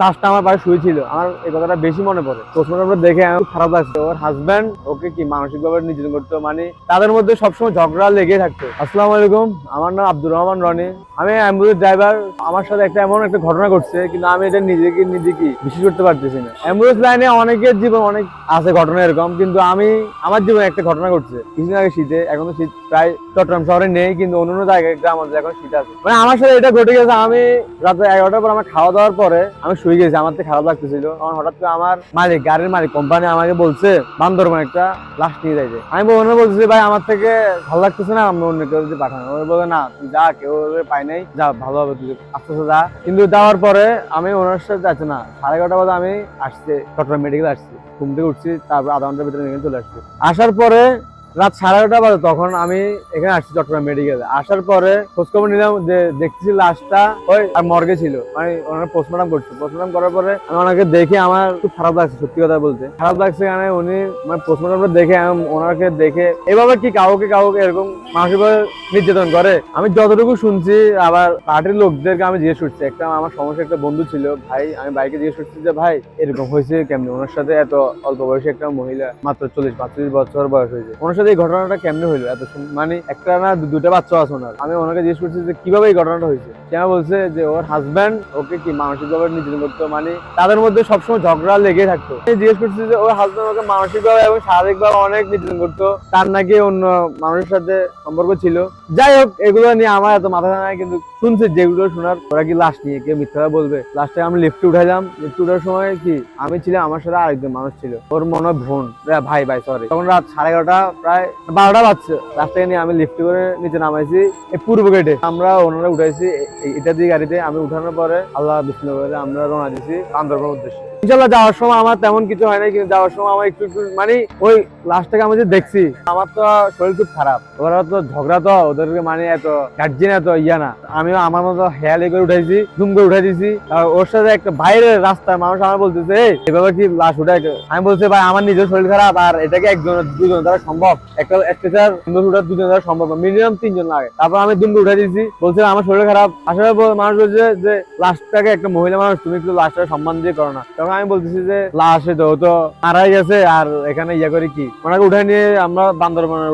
লাস্টটা আমার পাশে শুয়েছিল। আমার এই কথাটা বেশি মনে পড়ে। পোস্টমর্টমটা দেখে আমার খারাপ লাগছে। ওর হাজব্যান্ড ওকে কি মানসিকভাবে নির্যাতন করতো? মানে তাদের মধ্যে সবসময় ঝগড়া লেগে থাকতো। আসসালামু আলাইকুম। আমার নাম আব্দুর রহমান রনি। আমি অ্যাম্বুলেন্স ড্রাইভার আমার সাথে একটা এমন একটা ঘটনা ঘটছে, কিন্তু আমি এটা নিজেকে নিজেকে বিশ্বাস করতে পারতেছি না। অ্যাম্বুলেন্স লাইনে অনেকের জীবন অনেক আছে ঘটনা এরকম, কিন্তু আমি, আমার জীবনে একটা ঘটনা ঘটছে। কিছুদিন আগে শীতে, এখন তো শীত প্রায় চট্টগ্রাম শহরে নেই, কিন্তু অন্য অন্য জায়গায় গ্রাম এখন শীত আছে। মানে আমার সাথে এটা ঘটে গেছে, আমি রাত এগারোটার পর আমার খাওয়া দাওয়ার পরে আমি শুয়ে গেছি, আমার তো খারাপ লাগতেছিল। আমার হঠাৎ করে আমার মালিক, গাড়ির মালিক কোম্পানি আমাকে বলছে, বান্দরবান একটা লাশ নিয়ে যাইতে। আমি ওনার বলছি ভাই, আমার থেকে ভালো লাগতেছে না, আমি অন্য কেউ যদি পাঠানো। ওরা বলে, না, তুই যা, কেউ পাই নাই। যা, ভালো হবে তুই। আস্তে যা। কিন্তু যাওয়ার পরে আমি ওনার সাথে যাচ্ছি না। সাড়ে এগারোটা বাজে আমি আসছি, চট্টগ্রাম মেডিকেল আসছি। ঘুম থেকে উঠছি, তারপর আধা ঘণ্টার ভিতরে এখানে চলে আসছি। আসার পরে রাত সাড়ে এগারোটা বাজে, তখন আমি এখানে আসছি চট্টগ্রাম মেডিকেলে আসার পরে খোঁজখবর নিলাম যে দেখতেছি লাশটা ওই আর মর্গে ছিল। মানে ওনারা পোস্টমর্টম করছে। পোস্টমর্টম করার পরে আমি ওনাকে দেখে আমার খুব খারাপ লাগছে, সত্যি কথা বলতে। খারাপ লাগছে কারণ উনি মানে পোস্টমর্টমটা দেখে আমি ওনাকে দেখে এভাবে কি কাউকে কাউকে এরকম মানসিকভাবে নির্যাতন করে? আমি যতটুকু শুনছি, আবার পার্টির লোকদেরকে আমি জিজ্ঞেস করছি। একটা আমার সমস্যা, একটা বন্ধু ছিল, ভাই, আমি বাইকে জিজ্ঞেস করছি যে, ভাই, এরকম হয়েছে কেমনি? ওনার সাথে এত অল্প বয়সী একটা মহিলা, মাত্র চল্লিশ, পাঁচচল্লিশ বছর বয়স হয়েছে। ওনার সাথে এই ঘটনাটা কেমনে হইল? এত মানে একটা না দুটা বাচ্চা আছে ওনার। আমি ওনাকে জিজ্ঞেস করছি যে কীভাবে এই ঘটনাটা হয়েছে? সে বলছে যে ওর হাজব্যান্ড ওকে কি মানসিকভাবে নির্যাতন করতো? মানে তাদের মধ্যে সবসময় ঝগড়া লেগে থাকতো। আমি জিজ্ঞেস করছি যে ওর হাজব্যান্ড ওকে মানসিকভাবে এবং শারীরিকভাবে অনেক নির্যাতন করতো। তার নাকি অন্য মানুষের সাথে সম্পর্ক ছিল। যাই হোক, এগুলো নিয়ে আমার এত মাথা নাই, কিন্তু শুনছি যেগুলো শোনার, ওরা কি লাশ নিয়ে কেউ মিথ্যা বলবে? লাস্টে আমি লিফটে উঠাইলাম। লিফটে উঠার সময় কি, আমি ছিলাম, আমার সাথে আরেকজন মানুষ ছিল। ওর মনে হয় বোন। ভাই ভাই সরি তখন রাত সাড়ে এগারোটা বারোটা বাজছে। রাস্তায় নিয়ে আমি লিফটে করে নিচে নামাইছি এই পূর্ব গেটে আমরা ওনারা উঠাইছি এটা দিয়ে গাড়িতে আমি উঠানোর পরে আল্লাহ বিষ্ণু করে আমরা রওনা উদ্দেশ্যে। ইনশাল্লাহ যাওয়ার সময় আমার তেমন কিছু হয় কিন্তু যাওয়ার সময় আমার একটু একটু মানে ওই আমি যে দেখছি আমার তো শরীর খুব খারাপ। ওরা তো ঝগড়া তো ওদেরকে মানে এত গার্জেন এত ইয়া না। আমিও আমার মতো হেয়ালি করে উঠাইছি দুম করে উঠাই দিছি। আর ওর সাথে একটা বাইরের রাস্তায় মানুষ আমার বলতেছে "এই, এভাবে কি লাশ উঠাই আমি বলছি ভাই আমার নিজের শরীর খারাপ আর এটাকে একজন দুজন দ্বারা সম্ভব? একটা স্ট্রেচার দুজন দ্বারা সম্ভব মিনিমাম তিনজন লাগে। তারপর আমি করে দিয়েছি। বলছে আমার শরীর খারাপ। আসলে মানুষ বলছে যে একটা মহিলা মানুষ, তুমি সম্মান দিয়ে করো না। তখন আমি বলতেছি যে তো তো মারাই গেছে, আর এখানে ইয়া করি কি? ওনাকে উঠে নিয়ে আমরা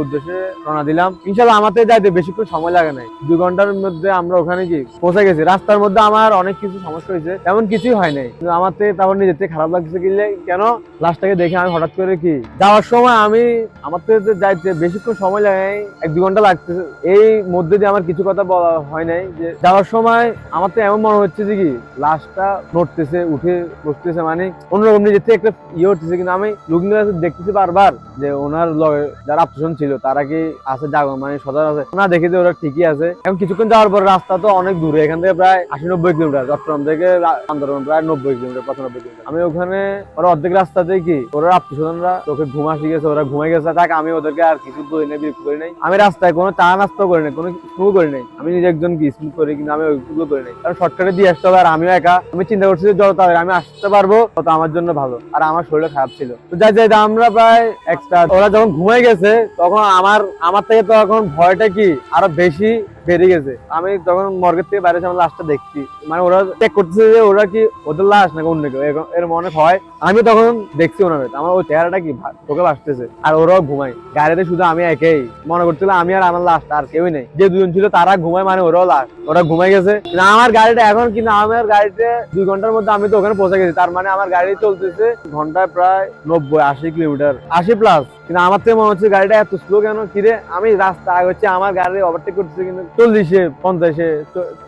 উদ্দেশ্যে রওনা দিলাম। ইনশাল্লাহ আমাদের যাইতে বেশিক্ষণ সময় লাগে নাই। দুই ঘণ্টার মধ্যে আমরা ওখানে কি পৌঁছে গেছি। রাস্তার মধ্যে আমার অনেক কিছু সমস্যা হয়েছে, তেমন কিছুই হয় নাই। আমার থেকে তারপর নিজের খারাপ লাগছে কিনলে কেন? লাশটাকে দেখে আমি হঠাৎ করে কি যাওয়ার সময় আমি আমার থেকে যাইতে বেশিক্ষণ সময় লাগে নাই, এক দু ঘণ্টা লাগতেছে এই মধ্যে দিয়ে আমার কিছু কথা বলা হয় নাই যে যাওয়ার সময় আমার তো এমন মনে হচ্ছে যে কি, লাশটা নড়তেছে, উঠে বসতেছে মানে অন্যরকম নিজের থেকে একটা ইয়ে হচ্ছে কিন্তু আমি লুকিং গ্লাসে দেখতেছি বারবার যে ওনার লগে যারা আত্মীয় ছিল, তারা কি আছে জাগ মানে সদর আছে। না দেখি যে ওরা ঠিকই আছে। এখন কিছুক্ষণ যাওয়ার পর রাস্তা তো অনেক দূরে, এখান থেকে প্রায় আশি নব্বই কিলোমিটার, চট্টগ্রাম থেকে আন্দোলন প্রায় নব্বই কিলোমিটার, পঁচানব্বই কিলোমিটার। আমি ওখানে ওরা অর্ধেক রাস্তাতে কি ওরা আত্মীয় স্বজনরা তোকে ঘুমা শিখেছে ওরা ঘুমাই গেছে তাকে আমি ওদেরকে আর কিছু বলি নাই, বিরক্ত করি নাই। আমি রাস্তায় কোনো চা নাস্তা করি নাই, কোনো স্মুক করি নাই। আমি নিজে একজন কি করি, কিন্তু আমি ওইগুলো করি নাই। কারণ শর্টকাটে দিয়ে আসতে হবে আর আমিও একা। আমি চিন্তা করছি যে যত তাড়াতাড়ি আমি আসতে পারব তত আমার জন্য ভালো। আর আমার শরীরটা খারাপ ছিল। তো যাই যাই আমরা প্রায় একটা ওরা যখন ঘুমাই গেছে, তখন আমার আমার থেকে তখন ভয়টা কি? আরও বেশি বেড়ে গেছে। আমি তখন মর্গের থেকে বাইরে আমার লাশটা দেখছি। মানে ওরা চেক করতেছে যে ওরা কি ওদের লাশ নাকি অন্য কেউ? এর মনে হয়। আমি তখন দেখছি ওনার আমার ওই চেহারাটা কি? চোখে ভাসতেছে। আর ওরাও ঘুমায়। গাড়িতে শুধু আমি একেই। মনে করছিল আমি আর আমার লাস্ট আর কেউই নেই। যে দুজন ছিল তারা ঘুমায় মানে ওরাও লাস্ট ওরা ঘুমাই গেছে। আমার গাড়িটা এখন কিন্তু আমার গাড়িতে দুই ঘণ্টার মধ্যে আমি তো ওখানে পৌঁছে গেছি। তার মানে আমার গাড়ি চলতেছে ঘন্টায় প্রায় নব্বই, আশি কিলোমিটার। আশি প্লাস কিন্তু আমার থেকে মনে হচ্ছে গাড়িটা এত স্লো কেন? কিরে আমি রাস্তা আগে হচ্ছে আমার গাড়ি ওভারটেক করতেছে কিন্তু চল্লিশে, পঞ্চাশে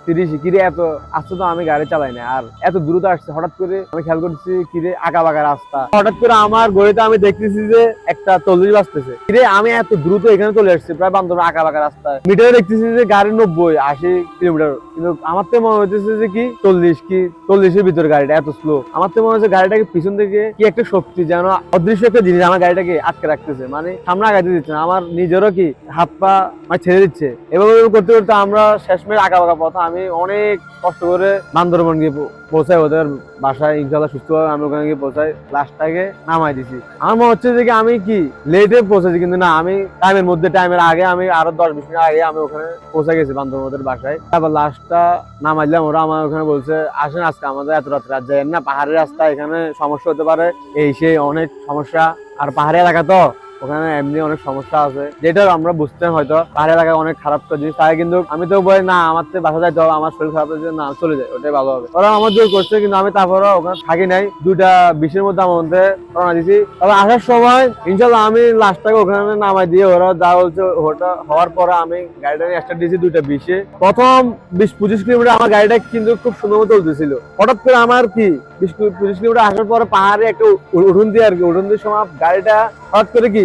তিরিশে কিরে এত? আসতে তো আমি গাড়ি চালাই না। আর এত দ্রুত আসছে, হঠাৎ করে আমি খেয়াল করতেছি কিরে আঁকা বাঁকা রাস্তা। হঠাৎ করে আমার গড়িতে আমি দেখতেছি যে একটা চল্লিশ বাজতেছে। কিরে আমি এত দ্রুত এখানে চলে আসছি, প্রায় বান্ধব আঁকা বাঁকা রাস্তায়। মিটারে দেখতেছি যে গাড়ি নব্বই, আশি কিলোমিটার। কিন্তু আমার তো মনে হচ্ছে যে কি, চল্লিশ, কি চল্লিশের ভিতরে গাড়িটা এত স্লো আমার তো মনে হচ্ছে গাড়িটাকে পিছন থেকে কি একটা শক্তি, যেন অদৃশ্য একটা জিনিস আমার গাড়িটাকে আটকে রাখতেছে মানে সামনে আগাতে দিচ্ছে না। আমার নিজেরও কি হাত পা মানে ছেড়ে দিচ্ছে। এভাবে করতে করতে আমরা শেষমেশ আঁকা বাঁকা পথ আমি অনেক কষ্ট করে বান্দরবন গিয়ে পৌঁছাই, ওদের বাসায় ইনশাল্লাহ সুস্থভাবে আমি ওখানে গিয়ে পৌঁছাই লাস্টটাকে নামাই দিছি। আমার মনে হচ্ছে যে আমি কি লেটে পৌঁছেছি, কিন্তু না, আমি টাইমের মধ্যে টাইমের আগে আমি আরও দশ, বিশ মিনিট আগে আমি ওখানে পৌঁছে গেছি ওদের বাসায়। তারপর লাস্টটা নামাইলাম ওরা আমার ওখানে বলছে, আসেন আজকে আমাদের এত রাত রাত যায় না, পাহাড়ের রাস্তা এখানে সমস্যা হতে পারে, এই সেই অনেক সমস্যা। আর পাহাড়ি এলাকা তো। ওখানে এমনি অনেক সমস্যা আছে। যেটা আমরা বুঝতে হয়তো পাহাড়ি এলাকায় অনেক খারাপ জিনিস, তাই কিন্তু আমি তো বলি, না, আমার তো বাসা যাইতে হবে, আমার শরীর খারাপ হয়েছে, না, চলে যায় ওটাই ভালো হবে। ওরা আমার জোর করছে, কিন্তু আমি তারপরে ওখানে থাকি নাই। দুইটা বিশের মধ্যে আমার মধ্যে রওনা দিছি। তবে আসার সময় ইনশাল্লাহ আমি লাস্টটাকে ওখানে নামাই দিয়ে ওরা যা বলছে, ওটা হওয়ার পরে আমি গাড়িটা নিয়ে স্টার্ট দিয়েছি দুইটা বিশে। প্রথম বিশ পঁচিশ কিলোমিটার আমার গাড়িটা কিন্তু খুব সুন্দর মতো চলতেছিল হঠাৎ করে আমার কি, বিশ পঁচিশ কিলোমিটার আসার পরে পাহাড়ে একটা উঠুন দিয়ে আর কি, উঠুন দিয়ে সময় গাড়িটা হঠাৎ করে কি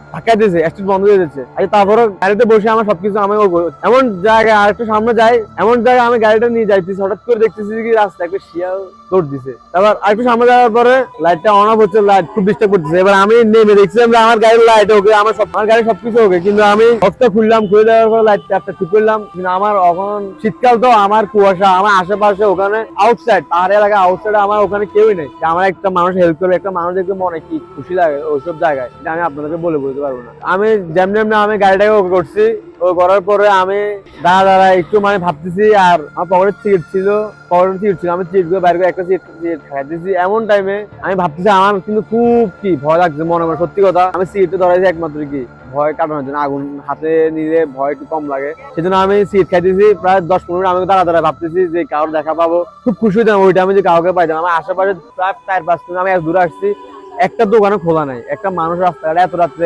ধাক্কা দিয়েছে বন্ধ হয়ে যাচ্ছে তারপরে গাড়িতে বসে আমার সবকিছু আমি এমন জায়গায় সামনে যাই, এমন জায়গায় আমি গাড়িটা নিয়ে যাইতেছি, হঠাৎ করে দেখতেছি কি রাস্তা, একটা শিয়াল দিছে। সামনে যাওয়ার পরে লাইটটা অন অফ হচ্ছে লাইট খুব ডিস্টার্ব করতেছে। এবার আমি নেমে যে আমার গাড়ির লাইট ওকে, আমার সব আমার সবকিছু ওকে, কিন্তু আমি খুললাম, খুলে দেওয়ার ঠিক করলাম। কিন্তু আমার এখন শীতকাল তো, আমার কুয়াশা, আমার আশেপাশে ওখানে আউটসাইড পাহাড়ি এলাকা আউটসাইডে আমার ওখানে কেউই নেই। আমার একটা মানুষ হেল্প করবে, একটা মানুষ দেখবে মনে কি খুশি লাগে ওইসব জায়গায়। আমি আপনাদেরকে বলে বলতে পারব না। আমি যেমনি এমনি আমি গাড়িটাকে ওকে করছি, ও করার পরে আমি দাঁড়া দাঁড়া একটু মানে ভাবতেছি, আর আমার পকেটের সিট ছিল পকেটের সিট ছিল, আমি সিট বাইরে করে একটা সিট সিট খাইতেছি এমন টাইমে আমি ভাবতেছি, আমার কিন্তু খুব কি ভয় লাগছে মনে মনে, সত্যি কথা। আমি সিটটা ধরাইছি একমাত্র কি, ভয় কাটানোর জন্য, আগুন হাতে নিলে ভয় একটু কম লাগে। সেজন্য আমি সিট খাইতেছি, প্রায় দশ পনেরো মিনিট আমি দাঁড়া দাঁড়া ভাবতেছি যে কারোর দেখা পাবো। খুব খুশি হইতাম ওই টাইমে যে কাউকে পাইতাম আমার আশেপাশে প্রায় চার পাঁচ মিনিট আমি এক দূরে আসছি একটা দোকানে খোলা নাই। একটা মানুষ রাস্তাঘাটে এত রাত্রে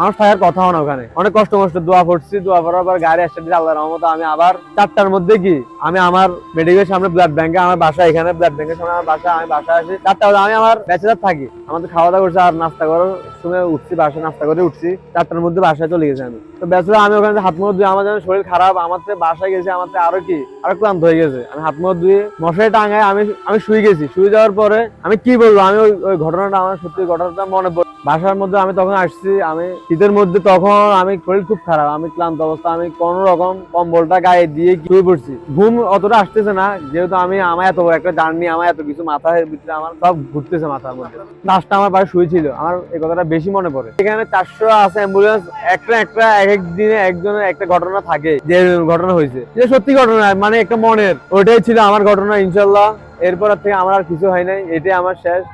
মানুষ থাকার কথাও না ওখানে। অনেক কষ্ট কষ্ট দোয়া করছি, দোয়া করার পর গাড়ি আসতে দিয়ে আল্লাহ রহমত। আমি আবার চারটার মধ্যে কি, আমি আমার মেডিকেল সামনে ব্লাড ব্যাংকে আমার বাসা এখানে ব্লাড ব্যাংকের সামনে আমার বাসা আমি বাসা আসি। চারটা বাজে আমি আমার ব্যাচেলার থাকি। আমাদের খাওয়া দাওয়া করছি, আর নাস্তা করার সময় উঠছি, বাসায় নাস্তা করে উঠছি। চারটার মধ্যে বাসায় চলে গেছি আমি। তো ব্যাচেলার আমি ওখানে হাত মুখ ধুয়ে আমার যেন শরীর খারাপ, আমার থেকে বাসায় গেছি, আমার থেকে আরও কি, আরও ক্লান্ত হয়ে গেছে। আমি হাত মুখ ধুয়ে মশারি টাঙায় আমি আমি শুয়ে গেছি। শুয়ে যাওয়ার পরে আমি কি বলব? আমি ওই ঘটনাটা আমার সত্যি ঘটনাটা মনে পড়ে বাসার মধ্যে আমি তখন আসছি, আমি শীতের মধ্যে তখন আমি শরীর খুব খারাপ, আমি ক্লান্ত অবস্থা, আমি কোন রকম কম্বলটা গায়ে দিয়ে শুয়ে পড়ছি। ঘুম অতটা আসতেছে না, যেহেতু আমি আমার এত একটা জার্নি, আমার এত কিছু মাথার ভিতরে আমার সব ঘুরতেছে মাথার মধ্যে। লাস্টটা আমার পাশে শুয়েছিল, আমার এই কথাটা বেশি মনে পড়ে। এখানে চারশো আছে অ্যাম্বুলেন্স একটা একটা এক এক দিনে একজনের একটা ঘটনা থাকে, যে ঘটনা হয়েছে। যে সত্যি ঘটনা মানে একটা মনের, ওইটাই ছিল আমার ঘটনা, ইনশাল্লাহ। এরপর থেকে আমার আর কিছু হয় নাই, এটাই আমার শেষ।